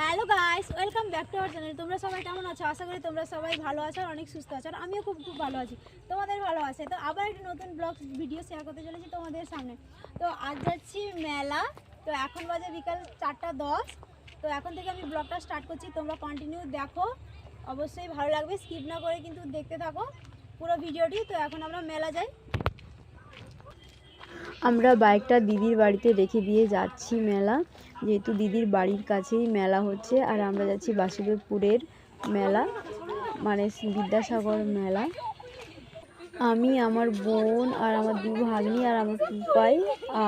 Hello guys welcome back to our channel তোমরা সবাই কেমন আছো? আশা করি তোমরা সবাই ভালো আছো আর অনেক সুস্থ আছো। আর আমিও খুব খুব ভালো আছি। তোমাদের ভালো আছে? তো আবার একটা নতুন ব্লগ ভিডিও শেয়ার করতে চলেছি তোমাদের সামনে। তো আজ যাচ্ছি মেলা। তো এখন বাজে বিকাল চারটা দশ। তো এখন থেকে আমি ব্লগটা স্টার্ট করছি। তোমরা কন্টিনিউ দেখো। অবশ্যই ভালো লাগবে। স্কিপ না করে কিন্তু দেখতে থাকো পুরো ভিডিওটি তো এখন আমরা মেলা যাই। আমরা বাইকটা দিদির বাড়িতে রেখে দিয়ে যাচ্ছি মেলা। যেহেতু দিদির বাড়ির কাছেই মেলা হচ্ছে, আর আমরা যাচ্ছি বাসুদেবপুরের মেলা মানে বিদ্যাসাগর মেলা। আমি, আমার বোন, আর আমার দু ভাগ্নি, আর আমার পুপাই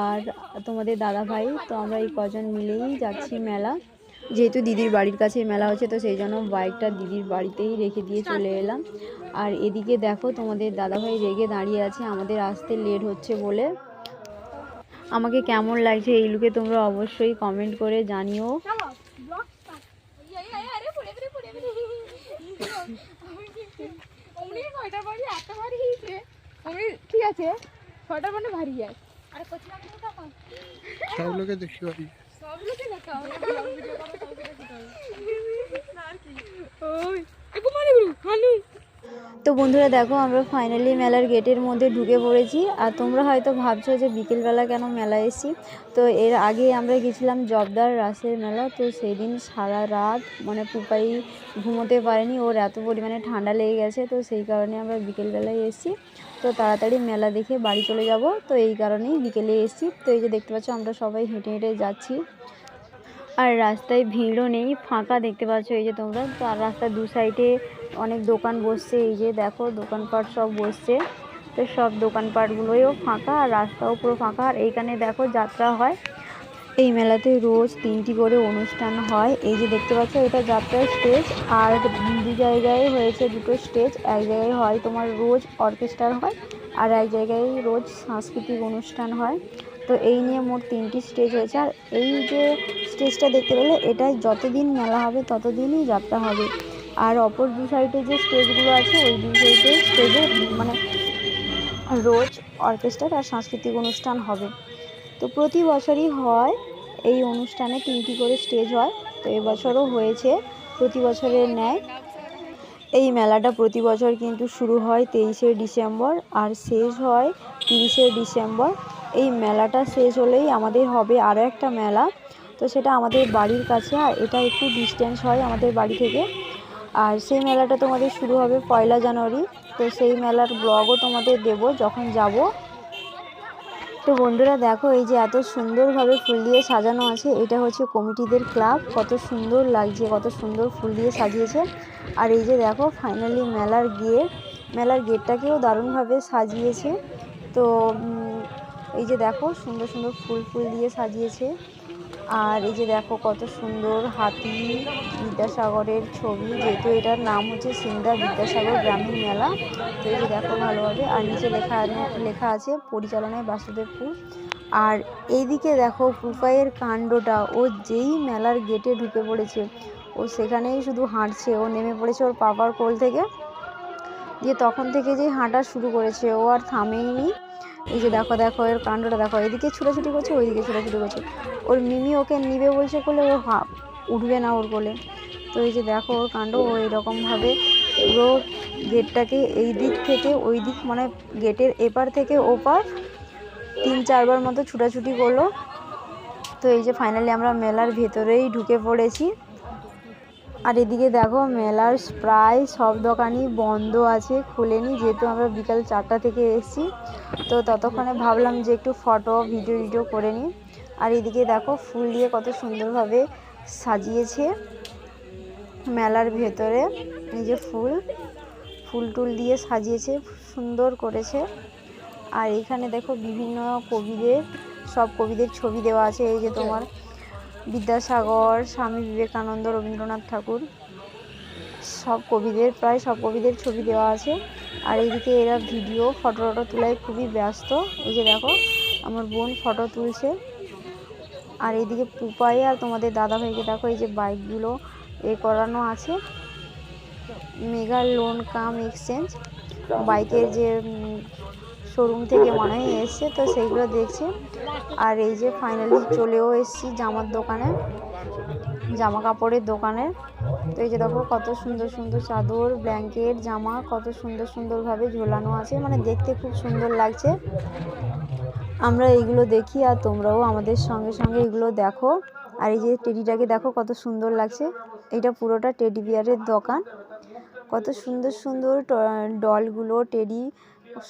আর তোমাদের দাদা ভাই তো আমরা এই কজন মিলেই যাচ্ছি মেলা। যেহেতু দিদির বাড়ির কাছেই মেলা হচ্ছে, তো সেই জন্য বাইকটা দিদির বাড়িতেই রেখে দিয়ে চলে এলাম। আর এদিকে দেখো, তোমাদের দাদাভাই রেগে দাঁড়িয়ে আছে, আমাদের আসতে লেট হচ্ছে বলে। আমাকে কেমন লাগছে এই লুকে তোমরা অবশ্যই কমেন্ট করে জানিও। ঠিক আছে ছটা মানে ভারী যায় আরে কোচিলাম সব লোকে দেখি। পারি সব লোকে দেখা হবে ভিডিও করে কাউকে দেখতে হবে ওই একটু মানে গুরু হানু তো বন্ধুরা দেখো, আমরা ফাইনালি মেলার গেটের মধ্যে ঢুকে পড়েছি। আর তোমরা হয়তো ভাবছ যে বিকেলবেলা কেন মেলা এসেছি? তো এর আগে আমরা গেছিলাম জবদার রাসের মেলা, তো সেই দিন সারা রাত মানে পুপাই ঘুমোতে পারেনি, ওর এত পরিমাণে ঠান্ডা লেগে গেছে, তো সেই কারণে আমরা বিকেলবেলায় এসেছি। তো তাড়াতাড়ি মেলা দেখে বাড়ি চলে যাব, তো এই কারণেই বিকেলে এসেছি। তো এই যে দেখতে পাচ্ছ, আমরা সবাই হেঁটে হেঁটে যাচ্ছি। আর রাস্তায় ভিড়ও নেই, ফাঁকা দেখতে পাচ্ছ এই যে তোমরা। তো আর রাস্তার দু সাইডে অনেক দোকান বসছে, এই যে দেখো দোকানপাট সব বসছে। তো সব দোকানপাটগুলোও ফাঁকা, আর রাস্তাও পুরো ফাঁকা। আর এইখানে দেখো যাত্রা হয়। এই মেলাতে রোজ তিনটি করে অনুষ্ঠান হয়। এই যে দেখতে পাচ্ছ, এটা যাত্রার স্টেজ। আর দু জায়গায় হয়েছে দুটো স্টেজ। এক জায়গায় হয় তোমার রোজ অর্কেস্ট্রার হয়, আর এক জায়গায় রোজ সাংস্কৃতিক অনুষ্ঠান হয়। তো এই নিয়ে মোট তিনটি স্টেজ হয়েছে। আর এই যে স্টেজটা দেখতে পেলে এটা যতদিন মেলা হবে, ততদিনই যাত্রা হবে। আর অপর দু সাইডে যে স্টেজগুলো আছে, ওই দু সাইডে স্টেজে মানে রোজ অর্কেস্ট্রার আর সাংস্কৃতিক অনুষ্ঠান হবে। তো প্রতি বছরই হয় এই অনুষ্ঠানে তিনটি করে স্টেজ হয়। তো এবছরও হয়েছে, প্রতি বছরের ন্যায়। এই মেলাটা প্রতি বছর কিন্তু শুরু হয় তেইশে ডিসেম্বর আর শেষ হয় তিরিশে ডিসেম্বর। এই মেলাটা শেষ হলেই আমাদের হবে আরও একটা মেলা। তো সেটা আমাদের বাড়ির কাছে, আর এটা একটু ডিস্টেন্স হয় আমাদের বাড়ি থেকে। আর সেই মেলাটা তোমাদের শুরু হবে পয়লা জানুয়ারি। তো সেই মেলার ব্লগও তোমাদের দেব যখন যাব। তো বন্ধুরা দেখো, এই যে এত সুন্দরভাবে ফুল দিয়ে সাজানো আছে, এটা হচ্ছে কমিটিদের ক্লাব। কত সুন্দর লাগছে, কত সুন্দর ফুল দিয়ে সাজিয়েছে। আর এই যে দেখো ফাইনালি মেলার গেট মেলার গেটটাকেও দারুণভাবে সাজিয়েছে। তো এই যে দেখো, সুন্দর সুন্দর ফুল ফুল দিয়ে সাজিয়েছে। আর এই যে দেখো কত সুন্দর হাতি বিদ্যাসাগরের ছবি, যেহেতু এটার নাম হচ্ছে সিন্দা বিদ্যাসাগর গ্রামীণ মেলা। তো এই যে দেখো ভালোভাবে, আর নিচে লেখা লেখা আছে পরিচালনায় বাসুদেবপুর আর এইদিকে দেখো পুপাইয়ের কাণ্ডটা, ও যেই মেলার গেটে ঢুকে পড়েছে, ও সেখানেই শুধু হাঁটছে, ও নেমে পড়েছে ওর পাপার কোল থেকে। দিয়ে তখন থেকে যেই হাঁটা শুরু করেছে, ও আর থামেইনি। এই যে দেখো দেখো, এর কাণ্ডটা দেখো, এদিকে ছুটাছুটি করছে, ওইদিকে ছুটাছুটি করছে। ওর মিমি ওকে নিবে বলছে কোলে ও হা, উঠবে না ওর কোলে। তো এই যে দেখো, ওর কাণ্ড, ও এরকমভাবে পুরো গেটটাকে এই দিক থেকে ওই দিক মানে গেটের এপার থেকে ওপার তিন, চারবার মতো ছুটাছুটি করল। তো এই যে ফাইনালি আমরা মেলার ভেতরেই ঢুকে পড়েছি। আর এদিকে দেখো, মেলার প্রায় সব দোকানই বন্ধ আছে, খুলেনি, যেহেতু আমরা বিকাল চারটা থেকে এসেছি। তো ততক্ষণে ভাবলাম যে একটু ফটো, ভিডিও ভিডিও করে নিই। আর এদিকে দেখো ফুল দিয়ে কত সুন্দরভাবে সাজিয়েছে মেলার ভেতরে। এই যে ফুল ফুল টুল দিয়ে সাজিয়েছে, সুন্দর করেছে। আর এখানে দেখো বিভিন্ন কবিদের, সব কবিদের ছবি দেওয়া আছে। এই যে তোমার বিদ্যাসাগর, স্বামী বিবেকানন্দ, রবীন্দ্রনাথ ঠাকুর। সব কবিদের, প্রায় সব কবিদের ছবি দেওয়া আছে। আর এইদিকে এরা ভিডিও ফটো টটো তোলায় খুবই ব্যস্ত। এই যে দেখো, আমার বোন ফটো তুলছে। আর এইদিকে পুপাই আর তোমাদের দাদা ভাইকে দেখো, এই যে বাইকগুলো এ করানো আছে। মেগা লোন কাম এক্সচেঞ্জ বাইকের যে শোরুম থেকে মনে হয় এসছে, তো সেইগুলো দেখছে। আর এই যে ফাইনালি চলেও এসেছি জামার দোকানে। জামা কাপড়ের দোকানে। তো এই যে দেখো কত সুন্দর সুন্দর চাদর, ব্ল্যাঙ্কেট, জামা, কত সুন্দর সুন্দরভাবে ঝোলানো আছে। মানে দেখতে খুব সুন্দর লাগছে। আমরা এইগুলো দেখি আর তোমরাও আমাদের সঙ্গে সঙ্গে এগুলো দেখো। আর এই যে টেডিটাকে দেখো কত সুন্দর লাগছে। এটা পুরোটা টেডি বিয়ারের দোকান। কত সুন্দর সুন্দর ডলগুলো, টেডি,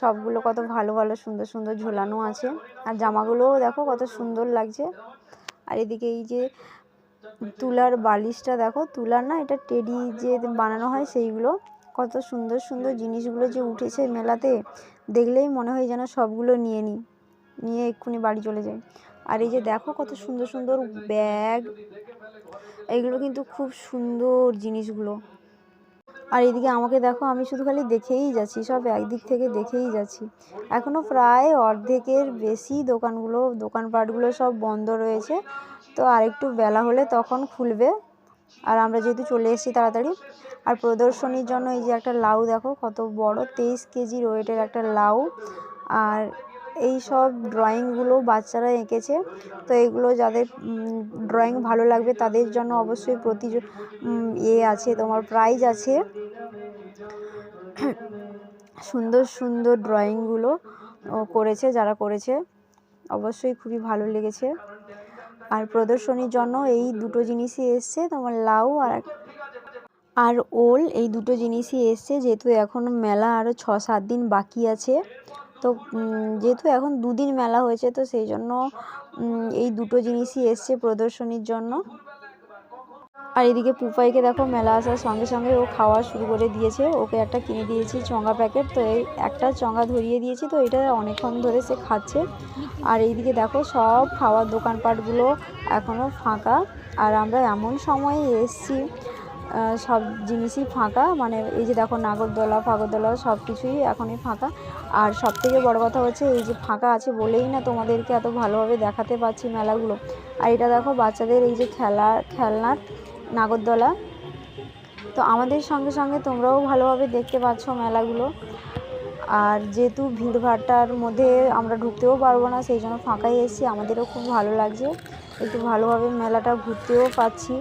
সবগুলো কত ভালো ভালো সুন্দর সুন্দর ঝোলানো আছে। আর জামাগুলোও দেখো কত সুন্দর লাগছে। আর এদিকে এই যে তুলার বালিশটা দেখো, তুলার না এটা টেডি যে বানানো হয় সেইগুলো। কত সুন্দর সুন্দর জিনিসগুলো যে উঠেছে মেলাতে, দেখলেই মনে হয় যেন সবগুলো নিয়ে নিই নিয়ে এক্ষুনি বাড়ি চলে যাই। আর এই যে দেখো কত সুন্দর সুন্দর ব্যাগ, এগুলো কিন্তু খুব সুন্দর জিনিসগুলো। আর এদিকে আমাকে দেখো, আমি শুধু খালি দেখেই যাচ্ছি, সব একদিক থেকে দেখেই যাচ্ছি। এখনও প্রায় অর্ধেকের বেশি দোকানগুলো, দোকানপাটগুলো সব বন্ধ রয়েছে। তো আরেকটু বেলা হলে তখন খুলবে। আর আমরা যেহেতু চলে এসেছি তাড়াতাড়ি। আর প্রদর্শনীর জন্য এই যে একটা লাউ দেখো, কত বড়, তেইশ কেজির ওয়েটের একটা লাউ। আর এই সব ড্রয়িংগুলো বাচ্চারা এঁকেছে। তো এগুলো যাদের ড্রয়িং ভালো লাগবে তাদের জন্য অবশ্যই প্রতি এ আছে, তোমার প্রাইজ আছে। সুন্দর সুন্দর ড্রয়িংগুলো করেছে, যারা করেছে। অবশ্যই খুবই ভালো লেগেছে। আর প্রদর্শনীর জন্য এই দুটো জিনিসই এসছে, তোমার লাউ আর আর ওল, এই দুটো জিনিসই এসছে, যেহেতু এখন মেলা আরও ছ সাত দিন বাকি আছে। তো যেহেতু এখন দুদিন মেলা হয়েছে, তো সেই জন্য এই দুটো জিনিসই এসছে প্রদর্শনীর জন্য। আর এদিকে পুপাইকে দেখো মেলা আসার সঙ্গে সঙ্গে ও খাওয়া শুরু করে দিয়েছে। ওকে একটা কিনে দিয়েছি চঙ্গা প্যাকেট তো এই একটা চঙ্গা ধরিয়ে দিয়েছি, তো এটা অনেকক্ষণ ধরে সে খাচ্ছে। আর এইদিকে দেখো সব খাওয়ার দোকানপাটগুলো এখনও ফাঁকা। আর আমরা এমন সময়ে এসছি সব জিনিসই ফাঁকা। মানে এই যে দেখো নাগরদোলা, ফাগরদোলা সব কিছুই এখনই ফাঁকা। আর সব থেকে বড় কথা হচ্ছে, এই যে ফাঁকা আছে বলেই না তোমাদেরকে এত ভালোভাবে দেখাতে পারছি মেলাগুলো। আর এটা দেখো বাচ্চাদের এই যে খেলা, খেলনার নাগরদোলা। তো আমাদের সঙ্গে সঙ্গে তোমরাও ভালোভাবে দেখতে পাচ্ছ মেলাগুলো। আর যেহেতু ভিড়ভাট্টার মধ্যে আমরা ঢুকতেও পারব না, সেই জন্য ফাঁকাই এসেছি। আমাদেরও খুব ভালো লাগছে। একটু ভালোভাবে মেলাটা ঘুরতেও পাচ্ছি।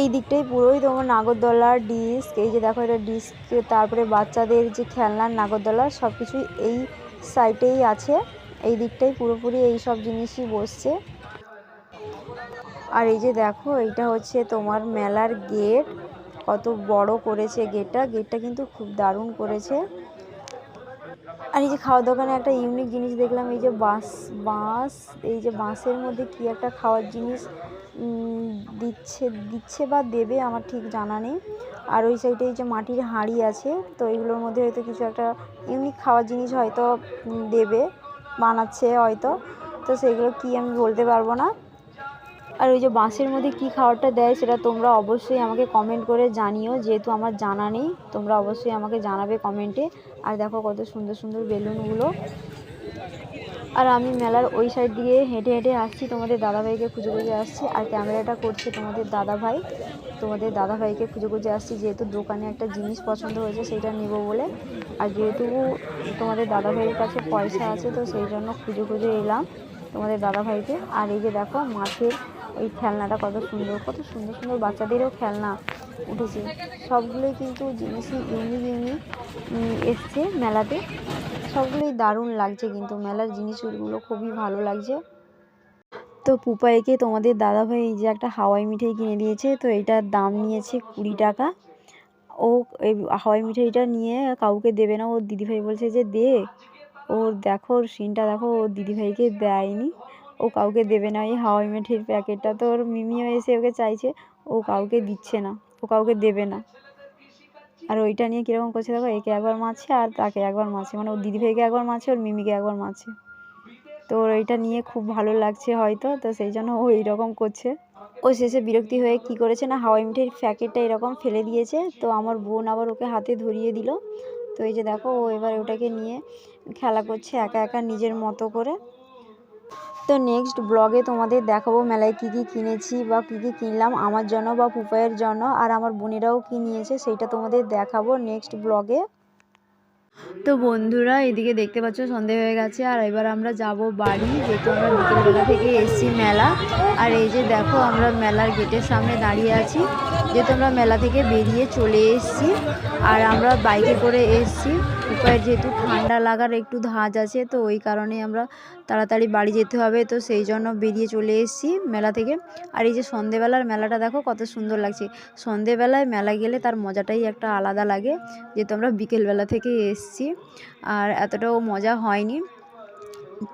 এই দিকটাই পুরোই তোমার নাগরদোলার ডিস্ক। এই যে দেখো, এটা ডিস্ক, তারপরে বাচ্চাদের যে খেলনার নাগরদোলা সব কিছুই এই সাইটেই আছে। এই দিকটাই পুরোপুরি এই সব জিনিসই বসছে। আর এই যে দেখো, এইটা হচ্ছে তোমার মেলার গেট। কত বড় করেছে গেটটা। গেটটা কিন্তু খুব দারুণ করেছে। আর এই যে খাওয়ার দোকানে একটা ইউনিক জিনিস দেখলাম, এই যে বাঁশ বাঁশ, এই যে বাঁশের মধ্যে কি একটা খাওয়ার জিনিস দিচ্ছে দিচ্ছে বা দেবে আমার ঠিক জানা নেই। আর ওই সাইডে এই যে মাটির হাঁড়ি আছে, তো এইগুলোর মধ্যে হয়তো কিছু একটা ইউনিক খাওয়ার জিনিস হয়তো দেবে, বানাচ্ছে হয়তো। তো সেগুলো কি আমি বলতে পারব না। আর ওই যে বাঁশের মধ্যে কী খাবারটা দেয় সেটা তোমরা অবশ্যই আমাকে কমেন্ট করে জানিও। যেহেতু আমার জানা নেই, তোমরা অবশ্যই আমাকে জানাবে কমেন্টে আর দেখো কত সুন্দর সুন্দর বেলুনগুলো। আর আমি মেলার ওই সাইড দিয়ে হেঁটে হেঁটে আসছি, তোমাদের দাদাভাইকে খুঁজে খুঁজে আসছি। আর ক্যামেরাটা করছে তোমাদের দাদাভাই। তোমাদের দাদাভাইকে খুঁজে খুঁজে আসছি, যেহেতু দোকানে একটা জিনিস পছন্দ হয়েছে সেটা নেব বলে। আর যেহেতু তোমাদের দাদাভাইয়ের কাছে পয়সা আছে, তো সেই জন্য খুঁজে খুঁজে এলাম তোমাদের দাদাভাইকে। আর এই যে দেখো মাছের এই খেলনাটা কত সুন্দর কত সুন্দর সুন্দর বাচ্চাদেরও খেলনা উঠেছে। সবগুলোই কিন্তু জিনিসই ইউনিক ইউনিক এসছে মেলাতে। সবগুলোই দারুণ লাগছে কিন্তু মেলার জিনিসগুলো, খুবই ভালো লাগছে। তো পুপাইকে তোমাদের দাদাভাই এই যে একটা হাওয়াই মিঠাই কিনে দিয়েছে, তো এটার দাম নিয়েছে কুড়ি টাকা। ও এই হাওয়াই মিঠাইটা নিয়ে কাউকে দেবে না, ওর দিদিভাই বলছে যে দে। ওর দেখো, ওর সিনটা দেখো, ওর দিদিভাইকে দেয়নি। ও কাউকে দেবে না। এই হাওয়াই মিঠাইয়ের প্যাকেটটা তো ওর মিমিও এসে ওকে চাইছে, ও কাউকে দিচ্ছে না, ও কাউকে দেবে না। আর ওইটা নিয়ে কীরকম করছে দেখো, একে একবার মারছে আর তাকে একবার মারছে। মানে ওর দিদিভাইকে একবার মারছে, ওর মিমিকে একবার মারছে। তো ওর ওইটা নিয়ে খুব ভালো লাগছে হয়তো, তো সেই জন্য ও এইরকম করছে। ও শেষে বিরক্তি হয়ে কি করেছে না হাওয়াই মিঠাইয়ের প্যাকেটটা এরকম ফেলে দিয়েছে। তো আমার বোন আবার ওকে হাতে ধরিয়ে দিল। তো এই যে দেখো, ও এবার ওটাকে নিয়ে খেলা করছে একা একা নিজের মতো করে। তো নেক্সট ব্লগে তোমাদের দেখাবো মেলায় কী কী কিনেছি বা কী কী কিনলাম, আমার জন্য বা পুপাইয়ের জন্য, আর আমার বোনেরাও কী নিয়েছে সেইটা তোমাদের দেখাবো নেক্সট ব্লগে তো বন্ধুরা, এদিকে দেখতে পাচ্ছ সন্ধে হয়ে গেছে, আর এবার আমরা যাব বাড়ি, যেহেতু আমরা বিকেলবেলা থেকে এসছি মেলা। আর এই যে দেখো, আমরা মেলার গেটের সামনে দাঁড়িয়ে আছি, যেহেতু আমরা মেলা থেকে বেরিয়ে চলে এসছি, আর আমরা বাইকে করে এসছি। উপায়ের যেহেতু ঠান্ডা লাগার একটু ধাঁচ আছে, তো ওই কারণে আমরা তাড়াতাড়ি বাড়ি যেতে হবে। তো সেই জন্য বেরিয়ে চলে এসেছি মেলা থেকে। আর এই যে সন্ধেবেলার মেলাটা দেখো কত সুন্দর লাগছে। সন্ধেবেলায় মেলা গেলে তার মজাটাই একটা আলাদা লাগে, যেহেতু আমরা বিকেলবেলা থেকে এসছি। আর এতটাও মজা হয়নি।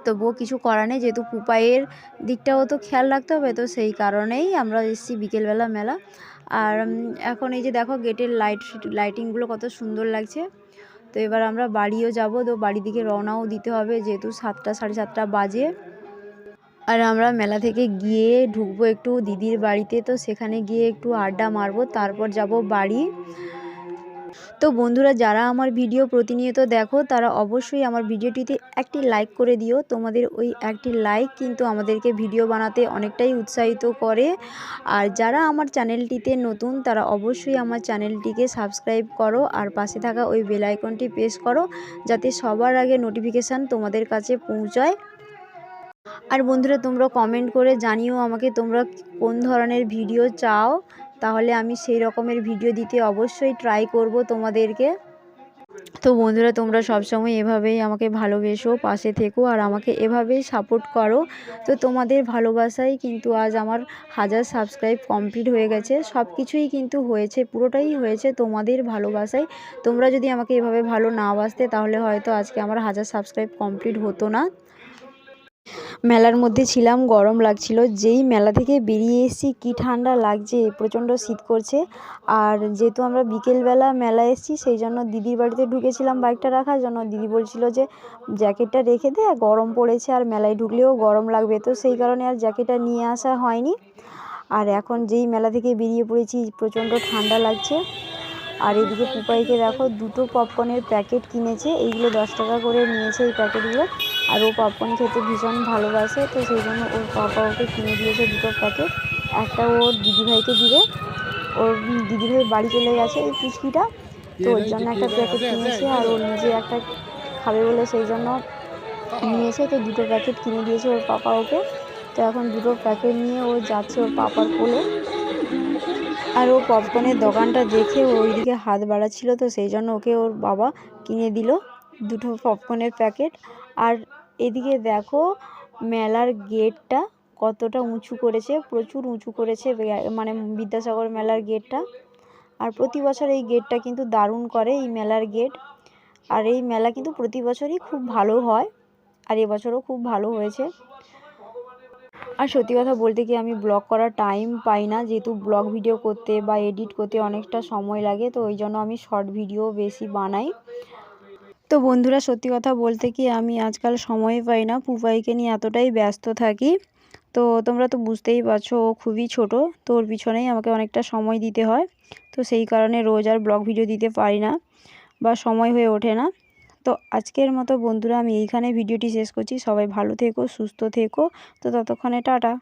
তবুও কিছু করার নেই, যেহেতু পুপাইয়ের দিকটাও তো খেয়াল রাখতে হবে, তো সেই কারণেই আমরা এসেছি বিকেলবেলা মেলা। আর এখন এই যে দেখো গেটের লাইট, লাইটিংগুলো কত সুন্দর লাগছে। তো এবার আমরা বাড়িও যাব, তো বাড়ি দিকে রওনাও দিতে হবে যেহেতু সাতটা, সাড়ে সাতটা বাজে। আর আমরা মেলা থেকে গিয়ে ঢুকবো একটু দিদির বাড়িতে, তো সেখানে গিয়ে একটু আড্ডা মারবো, তারপর যাব বাড়ি। তো বন্ধুরা, যারা আমার ভিডিও প্রতিনিয়ত দেখো, তারা অবশ্যই আমার ভিডিওটিতে একটি লাইক করে দিও। তোমাদের ওই একটি লাইক কিন্তু আমাদেরকে ভিডিও বানাতে অনেকটাই উৎসাহিত করে। আর যারা আমার চ্যানেলটিতে নতুন, তারা অবশ্যই আমার চ্যানেলটিকে সাবস্ক্রাইব করো আর পাশে থাকা ওই বেল আইকনটি প্রেস করো, যাতে সবার আগে নোটিফিকেশান তোমাদের কাছে পৌঁছায়। আর বন্ধুরা, তোমরা কমেন্ট করে জানিও আমাকে তোমরা কোন ধরনের ভিডিও চাও। তাহলে আমি সেই রকমের ভিডিও দিতে অবশ্যই ট্রাই করব তোমাদেরকে। তো বন্ধুরা, তোমরা সবসময় এভাবেই আমাকে ভালোবেসো, পাশে থেকো আর আমাকে এভাবেই সাপোর্ট করো। তো তোমাদের ভালোবাসাই কিন্তু আজ আমার হাজার সাবস্ক্রাইব কমপ্লিট হয়ে গেছে। সব কিছুই কিন্তু হয়েছে, পুরোটাই হয়েছে তোমাদের ভালোবাসায় তোমরা যদি আমাকে এভাবে ভালো না বাসতে, তাহলে হয়তো আজকে আমার হাজার সাবস্ক্রাইব কমপ্লিট হতো না। মেলার মধ্যে ছিলাম, গরম লাগছিল। যেই মেলা থেকে বেরিয়ে এসেছি, কী ঠান্ডা লাগছে, প্রচণ্ড শীত করছে। আর যেহেতু আমরা বিকেলবেলা মেলা এসেছি, সেই জন্য দিদির বাড়িতে ঢুকেছিলাম বাইকটা রাখার জন্য। দিদি বলছিল যে জ্যাকেটটা রেখে দে, গরম পড়েছে আর মেলায় ঢুকলেও গরম লাগবে। তো সেই কারণে আর জ্যাকেটটা নিয়ে আসা হয়নি। আর এখন যেই মেলা থেকে বেরিয়ে পড়েছি, প্রচণ্ড ঠান্ডা লাগছে। আর এদিকে পুপাইকে দেখো, দুটো পপকর্নের প্যাকেট কিনেছে। এইগুলো দশ টাকা করে নিয়েছে এই প্যাকেটগুলো আর ও পপকর্ন খেতে ভীষণ ভালোবাসে, তো সেই জন্য ওর পাপা ওকে কিনে দিয়েছে দুটো প্যাকেট একটা ওর দিদিভাইকে দিবে, ওর দিদিভাই বাড়ি চলে গেছে এই পুচকিটা, তো ওর জন্য একটা প্যাকেট কিনেছে আর ও নিজে একটা খাবে বলে সেই জন্য নিয়েছে, তো দুটো প্যাকেট কিনে দিয়েছে ওর পাপা ওকে। তো এখন দুটো প্যাকেট নিয়ে ও যাচ্ছে ওর পাপার কোলে। আর ও পপকর্নের দোকানটা দেখে ওইদিকে হাত বাড়াচ্ছিল, তো সেই জন্য ওকে ওর বাবা কিনে দিল। দুটো পপকর্নের প্যাকেট আর এদিকে দেখো, মেলার গেটটা কতটা উঁচু করেছে, প্রচুর উঁচু করেছে মানে বিদ্যাসাগর মেলার গেটটা আর প্রতি বছর এই গেটটা কিন্তু দারুণ করে, এই মেলার গেট আর এই মেলা কিন্তু প্রতি বছরই খুব ভালো হয়, আর এবছরও খুব ভালো হয়েছে। আর সত্যি কথা বলতে কি, আমি ব্লগ করার টাইম পাই না। যেহেতু ব্লগ ভিডিও করতে বা এডিট করতে অনেকটা সময় লাগে, তো ওই জন্য আমি শর্ট ভিডিও বেশি বানাই। তো বন্ধুরা সত্যি কথা বলতে কি আমি আজকাল সময় পাই না। পুপাইকে নিয়ে এতটাই ব্যস্ত থাকি। তো তোমরা তো বুঝতেই পারছ ও খুবই ছোট। তো ওর পিছনেই আমাকে অনেকটা সময় দিতে হয়। তো সেই কারণে রোজ আর ব্লগ ভিডিও দিতে পারি না বা সময় হয়ে ওঠে না। তো আজকের মতো বন্ধুরা আমি এইখানে ভিডিওটি শেষ করছি। সবাই ভালো থেকো, সুস্থ থেকো। তো ততক্ষণে টাটা।